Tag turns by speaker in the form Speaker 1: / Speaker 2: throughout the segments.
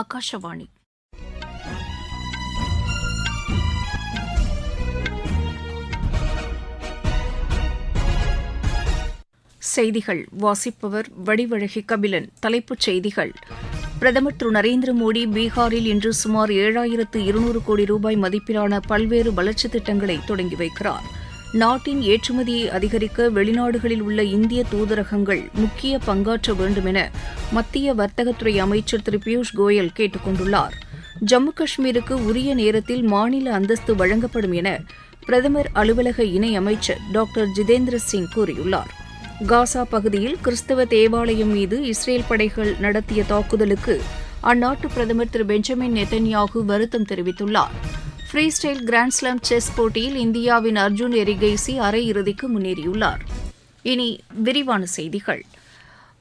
Speaker 1: ஆகாஷவாணி செய்திகள் வாசிப்பவர் வடிவழகி கபிலன் தலைப்புச் செய்திகள் பிரதமர் திரு நரேந்திர மோடி பீகாரில் இன்று சுமார் ஏழாயிரத்து இருநூறு கோடி ரூபாய் மதிப்பிலான பல்வேறு வளர்ச்சித் திட்டங்களை தொடங்கி வைக்கிறாா் நாட்டின் ஏற்றுமதியை அதிகரிக்க வெளிநாடுகளில் உள்ள இந்திய தூதரகங்கள் முக்கிய பங்காற்ற வேண்டும் என மத்திய வர்த்தகத்துறை அமைச்சர் திரு பியூஷ் கோயல் கேட்டுக் கொண்டுள்ளார் ஜம்மு காஷ்மீருக்கு உரிய நேரத்தில் மாநில அந்தஸ்து வழங்கப்படும் என பிரதமர் அலுவலக இணையமைச்சர் டாக்டர் ஜிதேந்திர சிங் கூறியுள்ளார் காசா பகுதியில் கிறிஸ்தவ தேவாலயம் மீது இஸ்ரேல் படைகள் நடத்திய தாக்குதலுக்கு அந்நாட்டு பிரதமர் திரு பெஞ்சமின் நெத்தன்யாகு வருத்தம் தெரிவித்துள்ளார் ஃப்ரீ ஸ்டைல் கிராண்ட்ஸ்லாம் செஸ் போட்டியில் இந்தியாவின் அர்ஜுன் எரிகேசி அரையிறுதிக்கு முன்னேறியுள்ளார் இனி விரிவான செய்திகள்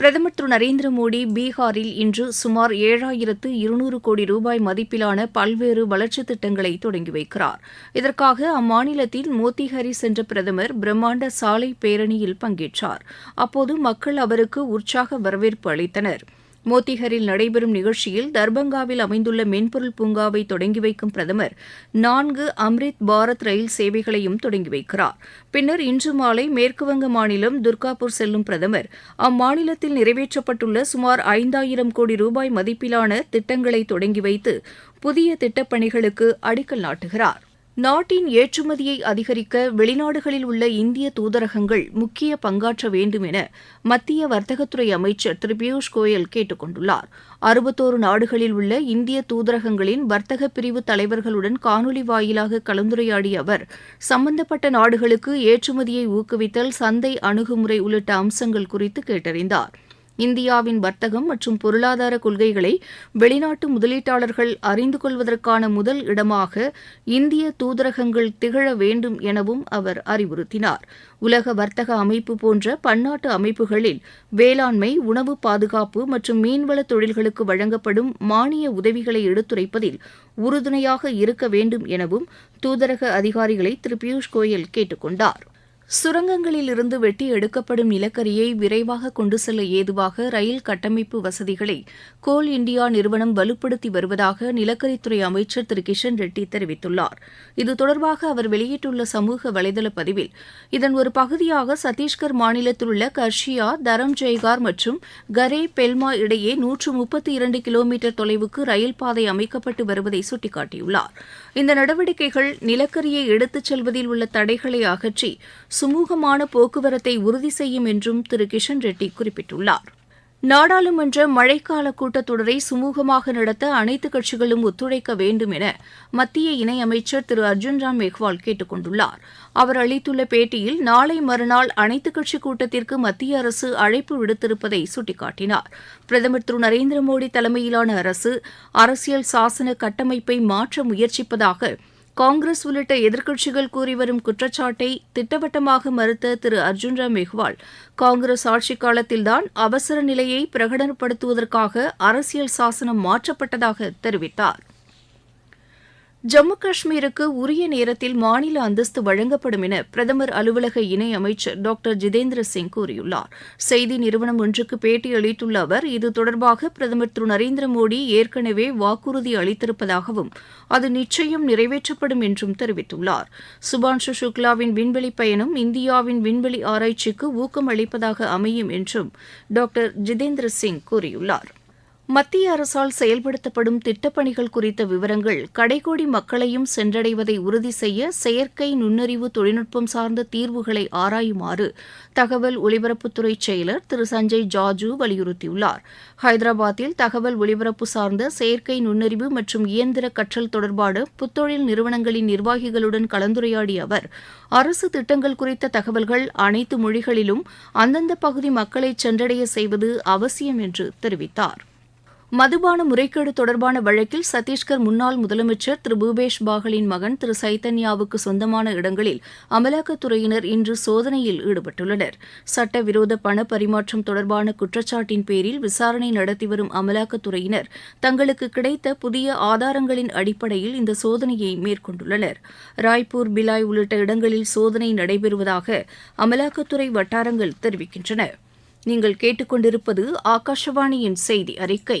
Speaker 1: பிரதமர் திரு நரேந்திர மோடி பீகாரில் இன்று சுமார் ஏழாயிரத்து இருநூறு கோடி ரூபாய் மதிப்பிலான பல்வேறு வளர்ச்சித் திட்டங்களை தொடங்கி வைக்கிறார் இதற்காக அம்மாநிலத்தில் மோத்திஹரி சென்ற பிரதமர் பிரம்மாண்ட சாலை பேரணியில் பங்கேற்றார் அப்போது மக்கள் அவருக்கு உற்சாக வரவேற்பு அளித்தனா் மோத்திஹரில் நடைபெறும் நிகழ்ச்சியில் தர்பங்காவில் அமைந்துள்ள மென்பொருள் பூங்காவை தொடங்கி வைக்கும் பிரதமர் நான்கு அம்ரித் பாரத் ரயில் சேவைகளையும் தொடங்கி வைக்கிறார் பின்னர் இன்று மாலை மேற்குவங்க மாநிலம் துர்காபூர் செல்லும் பிரதமர் அம்மாநிலத்தில் நிறைவேற்றப்பட்டுள்ள சுமார் ஐந்தாயிரம் கோடி ரூபாய் மதிப்பிலான திட்டங்களை தொடங்கி வைத்து புதிய திட்டப்பணிகளுக்கு அடிக்கல் நாட்டுகிறாா் நாட்டின் ஏற்றுமதியை அதிகரிக்க வெளிநாடுகளில் உள்ள இந்திய தூதரகங்கள் முக்கிய பங்காற்ற வேண்டும் என மத்திய வர்த்தகத்துறை அமைச்சர் திரு பியூஷ் கோயல் கேட்டுக் கொண்டுள்ளார் அறுபத்தோரு நாடுகளில் உள்ள இந்திய தூதரகங்களின் வர்த்தக பிரிவு தலைவர்களுடன் காணொலி வாயிலாக கலந்துரையாடிய அவர் சம்பந்தப்பட்ட நாடுகளுக்கு ஏற்றுமதியை ஊக்குவித்தல் சந்தை அணுகுமுறை உள்ளிட்ட அம்சங்கள் குறித்து கேட்டறிந்தாா் இந்தியாவின் வர்த்தகம் மற்றும் பொருளாதார கொள்கைகளை வெளிநாட்டு முதலீட்டாளர்கள் அறிந்து கொள்வதற்கான முதல் இடமாக இந்திய தூதரகங்கள் திகழ வேண்டும் எனவும் அவர் அறிவுறுத்தினார் உலக வர்த்தக அமைப்பு போன்ற பன்னாட்டு அமைப்புகளில் வேளாண்மை உணவு பாதுகாப்பு மற்றும் மீன்வள தொழில்களுக்கு வழங்கப்படும் மானிய உதவிகளை எடுத்துரைப்பதில் உறுதுணையாக இருக்க வேண்டும் எனவும் தூதரக அதிகாரிகளை திரு பியூஷ் கோயல் கேட்டுக் கொண்டாா் சுரங்கங்களில் இருந்து வெட்டி எடுக்கப்படும் நிலக்கரியை விரைவாக கொண்டு செல்ல ஏதுவாக ரயில் கட்டமைப்பு வசதிகளை கோல் இண்டியா நிறுவனம் வலுப்படுத்தி வருவதாக நிலக்கரித்துறை அமைச்சர் திரு கிஷன் ரெட்டி தெரிவித்துள்ளார் இது தொடர்பாக அவர் வெளியிட்டுள்ள சமூக வலைதள பதிவில் இதன் ஒரு பகுதியாக சத்தீஸ்கர் மாநிலத்தில் உள்ள கர்ஷியா தரம் ஜெய்கார் மற்றும் கரே பெல்மா இடையே நூற்று முப்பத்தி இரண்டு கிலோமீட்டர் தொலைவுக்கு ரயில் பாதை அமைக்கப்பட்டு வருவதை சுட்டிக்காட்டியுள்ளார் இந்த நடவடிக்கைகள் நிலக்கரியை எடுத்துச் செல்வதில் உள்ள தடைகளை அகற்றி சுமூகமான போக்குவரத்தை உறுதி செய்யும் என்றும் திரு கிஷன் ரெட்டி குறிப்பிட்டுள்ளார் நாடாளுமன்ற மழைக்கால கூட்டத்தொடரை சுமூகமாக நடத்த அனைத்துக் கட்சிகளும் ஒத்துழைக்க வேண்டும் என மத்திய இணையமைச்சர் திரு அர்ஜுன் ராம் மெஹ்வால் கேட்டுக் கொண்டுள்ளார் அவர் அளித்துள்ள பேட்டியில் நாளை மறுநாள் அனைத்துக் கட்சி கூட்டத்திற்கு மத்திய அரசு அழைப்பு விடுத்திருப்பதை சுட்டிக்காட்டினார் பிரதமர் திரு நரேந்திர மோடி தலைமையிலான அரசு அரசியல் சாசன கட்டமைப்பை மாற்ற முயற்சிப்பதாக காங்கிரஸ் உள்ளிட்ட எதிர்க்கட்சிகள் கூறிவரும் குற்றச்சாட்டை திட்டவட்டமாக மறுத்த திரு அர்ஜுன் ராம் மெஹ்வால் காங்கிரஸ் ஆட்சிக் காலத்தில்தான் அவசர நிலையை பிரகடனப்படுத்துவதற்காக அரசியல் சாசனம் மாற்றப்பட்டதாக தெரிவித்தாா் ஜம்மு காஷ்மீருக்கு உரிய நேரத்தில் மாநில அந்தஸ்து வழங்கப்படும் என பிரதமர் அலுவலக இணையமைச்சர் டாக்டர் ஜிதேந்திர சிங் கூறியுள்ளார் செய்தி நிறுவனம் ஒன்றுக்கு பேட்டியளித்துள்ள அவர் இது தொடர்பாக பிரதமர் திரு நரேந்திர மோடி ஏற்கனவே வாக்குறுதி அளித்திருப்பதாகவும் அது நிச்சயம் நிறைவேற்றப்படும் என்றும் தெரிவித்துள்ளார் சுபான்ஷு சுக்லாவின் விண்வெளி பயணம் இந்தியாவின் விண்வெளி ஆராய்ச்சிக்கு ஊக்கம் அளிப்பதாக அமையும் என்றும் டாக்டர் ஜிதேந்திர சிங் கூறியுள்ளாா் மத்திய அரசால் செயல்படுத்தப்படும் திட்டப்பணிகள் குறித்த விவரங்கள் கடைகோடி மக்களையும் சென்றடைவதை உறுதி செய்ய செயற்கை நுண்ணறிவு தொழில்நுட்பம் சார்ந்த தீர்வுகளை ஆராயுமாறு தகவல் ஒலிபரப்புத்துறை செயலர் திரு சஞ்சய் ஜார்ஜு வலியுறுத்தியுள்ளார் ஹைதராபாத்தில் தகவல் ஒலிபரப்பு சார்ந்த செயற்கை நுண்ணறிவு மற்றும் இயந்திர கற்றல் தொடர்பான புத்தொழில் நிறுவனங்களின் நிர்வாகிகளுடன் கலந்துரையாடிய அவர் அரசு திட்டங்கள் குறித்த தகவல்கள் அனைத்து மொழிகளிலும் அந்தந்த பகுதி மக்களை சென்றடைய செய்வது அவசியம் என்று தெரிவித்தாா் மதுபான முறைகேடு தொடர்பான வழக்கில் சத்தீஸ்கர் முன்னாள் முதலமைச்சர் திரு பூபேஷ் பாகலின் மகன் திரு சைத்தன்யாவுக்கு சொந்தமான இடங்களில் அமலாக்கத்துறையினர் இன்று சோதனையில் ஈடுபட்டுள்ளனர் சட்டவிரோத பண பரிமாற்றம் தொடர்பான குற்றச்சாட்டின் பேரில் விசாரணை நடத்தி வரும் அமலாக்கத்துறையினர் தங்களுக்கு கிடைத்த புதிய ஆதாரங்களின் அடிப்படையில் இந்த சோதனையை மேற்கொண்டுள்ளனர் ராய்ப்பூர் பிலாய் உள்ளிட்ட இடங்களில் சோதனை நடைபெறுவதாக அமலாக்கத்துறை வட்டாரங்கள் தெரிவிக்கின்றன நீங்கள் கேட்டுக்கொண்டிருப்பது ஆகாஷவாணியின் செய்தி அறிக்கை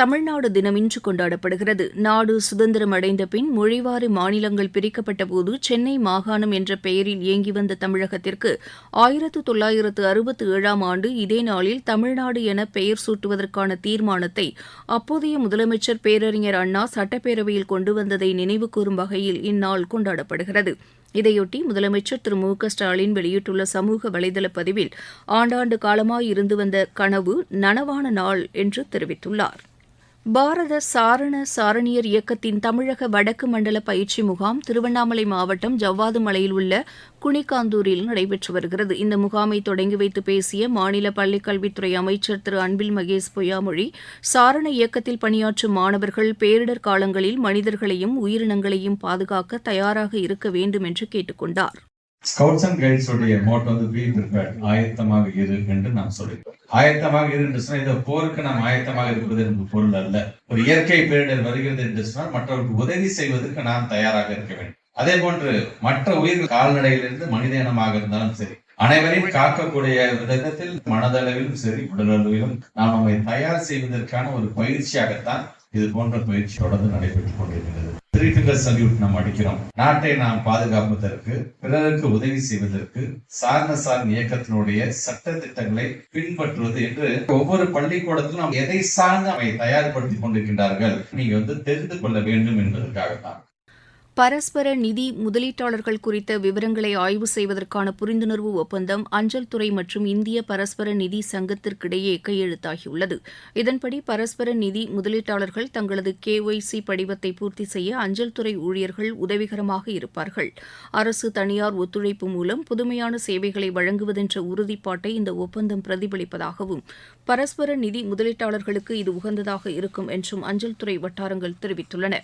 Speaker 2: தமிழ்நாடு தினம் இன்று கொண்டாடப்படுகிறது நாடு சுதந்திரம் அடைந்த பின் மொழிவாரி மாநிலங்கள் பிரிக்கப்பட்டபோது சென்னை மாகாணம் என்ற பெயரில் இயங்கி வந்த தமிழகத்திற்கு ஆயிரத்து தொள்ளாயிரத்து அறுபத்தி ஏழாம் ஆண்டு இதே நாளில் தமிழ்நாடு என பெயர் சூட்டுவதற்கான தீர்மானத்தை அப்போதைய முதலமைச்சர் பேரறிஞர் அண்ணா சட்டப்பேரவையில் கொண்டு வந்ததை நினைவுகூரும் வகையில் இந்நாள் கொண்டாடப்படுகிறது இதையொட்டி முதலமைச்சர் திரு மு ஸ்டாலின் வெளியிட்டுள்ள சமூக வலைதள பதிவில் ஆண்டாண்டு காலமாய் இருந்து வந்த கனவு நனவான நாள் என்று தெரிவித்துள்ளாா் பாரத சாரண சாரணியர் இயக்கத்தின் தமிழக வடக்கு மண்டல பயிற்சி முகாம் திருவண்ணாமலை மாவட்டம் ஜவ்வாது மலையில் உள்ள குனிகாந்தூரில் நடைபெற்று வருகிறது இந்த முகாமை தொடங்கி வைத்து பேசிய மாநில பள்ளிக்கல்வித்துறை அமைச்சர் திரு அன்பில் மகேஷ் பொய்யாமொழி சாரண இயக்கத்தில் பணியாற்றும் மாணவர்கள் பேரிடர் காலங்களில் மனிதர்களையும் உயிரினங்களையும் பாதுகாக்க தயாராக இருக்க வேண்டும் என்று கேட்டுக்கொண்டார்
Speaker 3: ஸ்கவுட்ஸ் அண்ட் கைட்ஸ் உடைய மோட் வந்து பி ஆயத்தமாக இரு என்று நாம் சொல்லிட்டோம் ஆயத்தமாக இரு என்று சொன்னால் இந்த போருக்கு நாம் ஆயத்தமாக இருப்பது என்று பொருள் அல்ல ஒரு இயற்கை பேரிடர் வருகிறது என்று சொன்னால் மற்றவர்களுக்கு உதவி செய்வதற்கு நாம் தயாராக இருக்க வேண்டும் அதே போன்று மற்ற உயிர் கால்நடையிலிருந்து மனித இனமாக இருந்தாலும் சரி அனைவரையும் காக்கக்கூடிய விதத்தில் மனதளவிலும் சரி உடலளவிலும் நாம் நம்மை தயார் செய்வதற்கான ஒரு பயிற்சியாகத்தான் இது போன்ற பயிற்சி தொடர்ந்து நடைபெற்றுக் கொண்டிருக்கிறது கிரிட்டிக்கல் சல்யூட் நாம் அடிக்கிறோம் நாட்டை நாம் பாதுகாப்பதற்கு பிறருக்கு உதவி செய்வதற்கு சார்ந்த சார்ந்த இயக்கத்தினுடைய சட்ட திட்டங்களை பின்பற்றுவது என்று ஒவ்வொரு பள்ளிக்கூடத்திலும் நாம் எதை சார்ந்து அவை தயார்படுத்தி கொண்டிருக்கின்றார்கள் நீங்க வந்து தெரிந்து கொள்ள வேண்டும் என்பதற்காகத்தான்
Speaker 2: பரஸ்பர நிதி முதலீட்டாளர்கள் குறித்த விவரங்களை ஆய்வு செய்வதற்கான புரிந்துணர்வு ஒப்பந்தம் அஞ்சல் துறை மற்றும் இந்திய பரஸ்பர நிதி சங்கத்திற்கிடையே கையெழுத்தாகியுள்ளது இதன்படி பரஸ்பர நிதி முதலீட்டாளர்கள் தங்களது கேஒய்சி படிவத்தை பூர்த்தி செய்ய அஞ்சல் துறை ஊழியர்கள் உதவிகரமாக இருப்பார்கள் அரசு தனியார் ஒத்துழைப்பு மூலம் புதுமையான சேவைகளை வழங்குவதென்ற உறுதிப்பாட்டை இந்த ஒப்பந்தம் பிரதிபலிப்பதாகவும் பரஸ்பர நிதி முதலீட்டாளர்களுக்கு இது உகந்ததாக இருக்கும் என்றும் அஞ்சல் துறை வட்டாரங்கள் தெரிவித்துள்ளன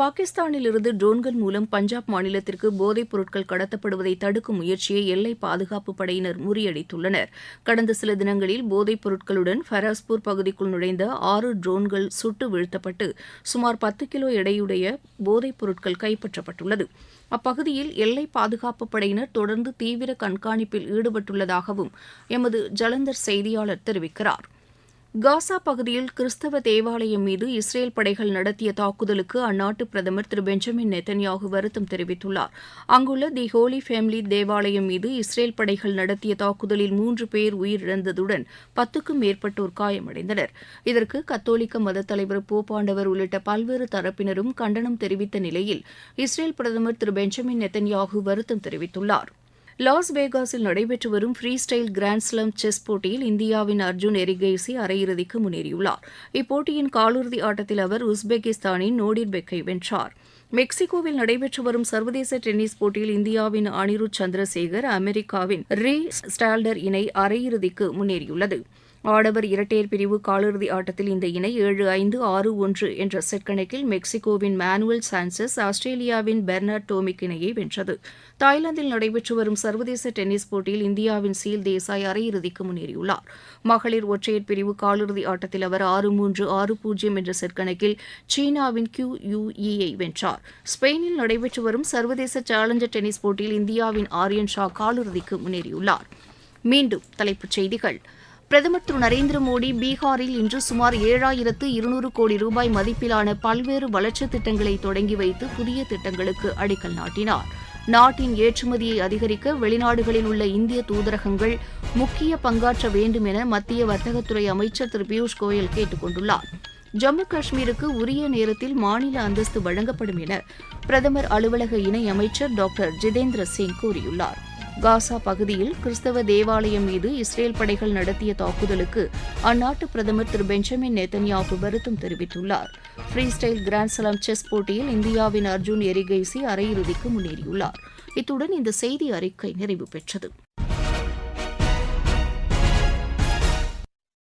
Speaker 2: பாகிஸ்தானிலிருந்து ட்ரோன்கள் மூலம் பஞ்சாப் மாநிலத்திற்கு போதைப் பொருட்கள் கடத்தப்படுவதை தடுக்கும் முயற்சியை எல்லை பாதுகாப்பு படையினர் முறியடித்துள்ளனர் கடந்த சில தினங்களில் போதைப் பொருட்களுடன் ஃபராஸ்பூர் பகுதிக்குள் நுழைந்த ஆறு ட்ரோன்கள் சுட்டு வீழ்த்தப்பட்டு சுமார் பத்து கிலோ எடையுடைய போதைப் பொருட்கள் கைப்பற்றப்பட்டுள்ளது அப்பகுதியில் எல்லை பாதுகாப்பு படையினர் தொடர்ந்து தீவிர கண்காணிப்பில் ஈடுபட்டுள்ளதாகவும் எமது ஜலந்தர் செய்தியாளர் தெரிவிக்கிறாா் காசா பகுதியில் கிறிஸ்தவ தேவாலயம் மீது இஸ்ரேல் படைகள் நடத்திய தாக்குதலுக்கு அந்நாட்டு பிரதமர் திரு பெஞ்சமின் நெத்தன்யாகு வருத்தம் தெரிவித்துள்ளார் அங்குள்ள தி ஹோலி ஃபேமிலி தேவாலயம் மீது இஸ்ரேல் படைகள் நடத்திய தாக்குதலில் மூன்று பேர் உயிரிழந்ததுடன் பத்துக்கும் மேற்பட்டோர் காயமடைந்தனர் இதற்கு கத்தோலிக்க மத தலைவர் போப்பாண்டவர் உள்ளிட்ட பல்வேறு தரப்பினரும் கண்டனம் தெரிவித்த நிலையில் இஸ்ரேல் பிரதமர் திரு பெஞ்சமின் நெத்தன்யாகு வருத்தம் தெரிவித்துள்ளாா் லாஸ் வேகாஸில் நடைபெற்று வரும் ஃப்ரீ ஸ்டைல் கிராண்ட்ஸ்லாம் செஸ் போட்டியில் இந்தியாவின் அர்ஜுன் எரிகேசி அரையிறுதிக்கு முன்னேறியுள்ளார் இப்போட்டியின் காலிறுதி ஆட்டத்தில் அவர் உஸ்பெகிஸ்தானின் நோடிர் பெக்கை வென்றார் மெக்சிகோவில் நடைபெற்று வரும் சர்வதேச டென்னிஸ் போட்டியில் இந்தியாவின் அனிருத் சந்திரசேகர் அமெரிக்காவின் ரீ ஸ்டால்டர் இணை அரையிறுதிக்கு முன்னேறியுள்ளது ஆடவர் இரட்டையர் பிரிவு காலிறுதி ஆட்டத்தில் இந்த இணை ஏழு ஐந்து ஆறு ஒன்று என்ற செட் கணக்கில் மெக்சிகோவின் மானுவல் சான்சஸ் ஆஸ்திரேலியாவின் பெர்னார்ட் டோமிக் இணையை வென்றது தாய்லாந்தில் நடைபெற்று வரும் சர்வதேச டென்னிஸ் போட்டியில் இந்தியாவின் சீல் தேசாய் அரையிறுதிக்கு முன்னேறியுள்ளார் மகளிர் ஒற்றையர் பிரிவு காலிறுதி ஆட்டத்தில் அவர் ஆறு மூன்று ஆறு பூஜ்ஜியம் என்ற செட் கணக்கில் சீனாவின் கியூ யுஇயை e வென்றார் ஸ்பெயினில் நடைபெற்று வரும் சர்வதேச சேலஞ்சர் டென்னிஸ் போட்டியில் இந்தியாவின் ஆரியன் ஷா காலிறுதிக்கு முன்னேறியுள்ளார் மீண்டும் தலைப்புச் செய்திகள் பிரதமர் திரு நரேந்திர மோடி பீகாரில் இன்று சுமார் ஏழாயிரத்து இருநூறு கோடி ரூபாய் மதிப்பிலான பல்வேறு வளர்ச்சித் திட்டங்களை தொடங்கி வைத்து புதிய திட்டங்களுக்கு அடிக்கல் நாட்டினார் நாட்டின் ஏற்றுமதியை அதிகரிக்க வெளிநாடுகளில் உள்ள இந்திய தூதரகங்கள் முக்கிய பங்காற்ற வேண்டும் என மத்திய வர்த்தகத்துறை அமைச்சர் திரு பியூஷ் கோயல் கேட்டுக் கொண்டுள்ளார் ஜம்மு காஷ்மீருக்கு உரிய நேரத்தில் மாநில அந்தஸ்து வழங்கப்படும் என பிரதமர் அலுவலக இணையமைச்சர் டாக்டர் ஜிதேந்திர சிங் கூறியுள்ளாா் காசா பகுதியில் கிறிஸ்தவ தேவாலயம் மீது இஸ்ரேல் படைகள் நடத்திய தாக்குதலுக்கு அந்நாட்டு பிரதமர் திரு பெஞ்சமின் நேத்தன்யாகு வருத்தம் தெரிவித்துள்ளார் ஃப்ரீ ஸ்டைல் கிராண்ட்ஸ்லாம் செஸ் போட்டியில் இந்தியாவின் அர்ஜுன் எரிகைசி அரையிறுதிக்கு முன்னேறியுள்ளார் இத்துடன் இந்த செய்தி அறிக்கை நிறைவு பெற்றது